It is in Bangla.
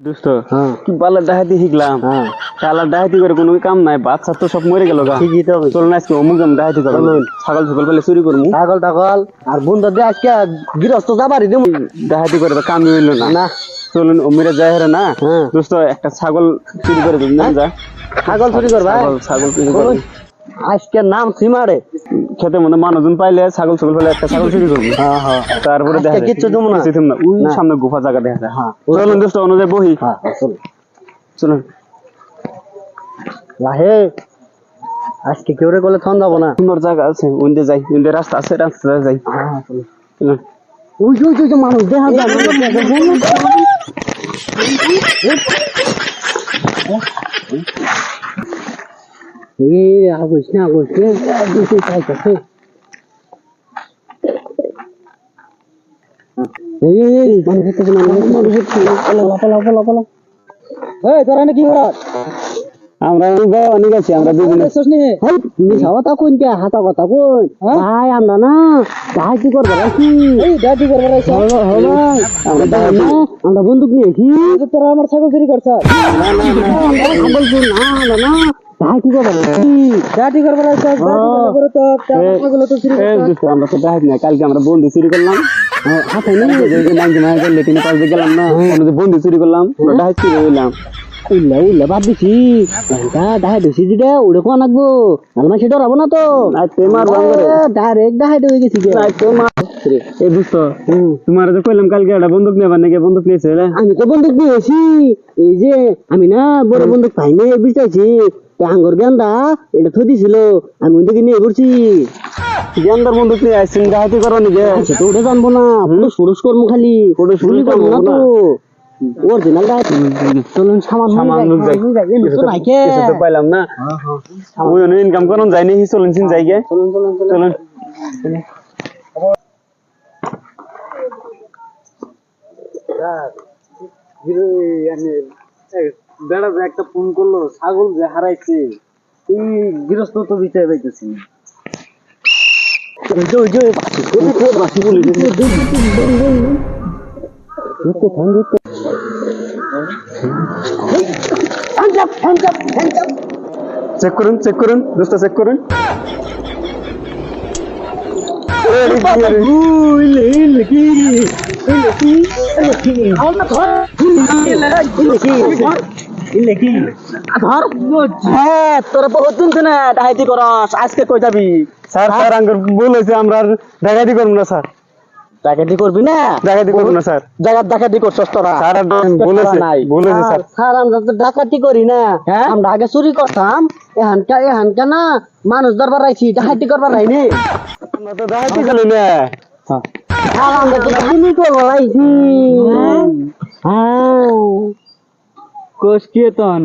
দোস্ত হ্যাঁ। কি বালা ডাহাতি শিখলাম। হ্যাঁ। ডাহাতি করে কোনো কাম নাই বাচ্চা তো সব মরে গেল গা। ঠিকই তো। চল না আজকে অমুক যাম ডাহাতি করব ছাগল ছাগল পেলে চুরি করব ছাগল টাগল। আর বন্ধু দিয়ে আজকে গৃহস্থ যাবারই দেবো। ডাহাতি করে তো কামই হইল না। না। চলুন অমিরা যায় হেরে না। হ্যাঁ। দোস্ত একটা ছাগল চুরি করে দিন যা। ছাগল চুরি করবা। ছাগল চুরি চলুন। আজকে নাম সীমারে। খেতে মধ্যে মানুষজন পাইলে ছাগল ছাগল পেলে একটা ছাগল চুরি করব হ্যাঁ হ্যাঁ তারপরে দেখা যায়। কিচ্ছু দেবো না। কিছু না ওই সামনে গুফা জায়গা দেখা যায় হ্যাঁ চলুন দোস্ত অনুযায়ী বহি হ্যাঁ হ্যাঁ, চলুন লাহে আজকে কেউ রে গেলে থন যাব না সুন্দর জায়গা আছে ওইদিকে যাই ওইদিকে রাস্তা আছে রাস্তা যাই হ্যাঁ চলুন ওই যে, ওই যে, ওই যে মানুষ দেখা যায় এই আগোস না আগোস চাইতেছে এই এই, এই মানুষ হচ্ছে মানুষ মানুষ হচ্ছে পালা পালা পালা পালা এই তোরা কি করাস আমরা অনেক আছি আমরা দুজনে হেই, মিছা কথা কোন কে হাতা কথা কোন ভাই আমরা না ডাহাতি করব রাখি ডাহাতি করব আমরা না বন্দুক নিয়েছি তোরা আমার ছাগল চুরি করছ না আমরা না তো তো কালকে আমরা বন্ধু চুরি করলাম। দিয়ে গেলাম না। বন্ধু চুরি করলাম উল্লা উল্লা বাদ দিছি ঘণ্টা উড়ে কোয়া আলমা তো? তে ডাইরেক্ট হয়ে গেছি তে। তোমার যে কইলাম কালকে একটা বন্দুক নেবার নাকি বন্দুক নিয়েছে রে? আমি তো বন্দুক নিয়েছি। এই যে আমি না বড় বন্দুক পাই নাই বিচাইছি আঙ্গর গেন্দা এটা থই দিছিল। আমি ওইদিকে নিয়ে ঘুরছি। গেন্দার বন্দুক নিয়ে আসছেন ডাহাতি করো নাকি সে তো ওটা জানব না। পুরো সুরস করব খালি। শুনি সুরস করব না তো। অরিজিনাল গাছ চলুন সামান সামান লুক যাই। তো নাইকে কিছু তো পাইলাম না। ওই ইনকাম করুন যাইনি হি চলুন চিন যাইগে চলুন চলুন চলুন। চলুন। বেড়া যে একটা ফোন করল ছাগল যে হারাইছে এই গৃহস্থ তো বিচার পাইতেছি চেক করুন চেক করুন দোস্ত চেক করুন। ডাকাতি করব না ডাকাতি আমরা তো ডাকাতি করি না আমরা আগে চুরি করতাম এহানকা এহানকা না, মানুষ দরবার রাইছি ডাকাতি করবার রাইনি আমরা তো তো হ্যাঁ কে তন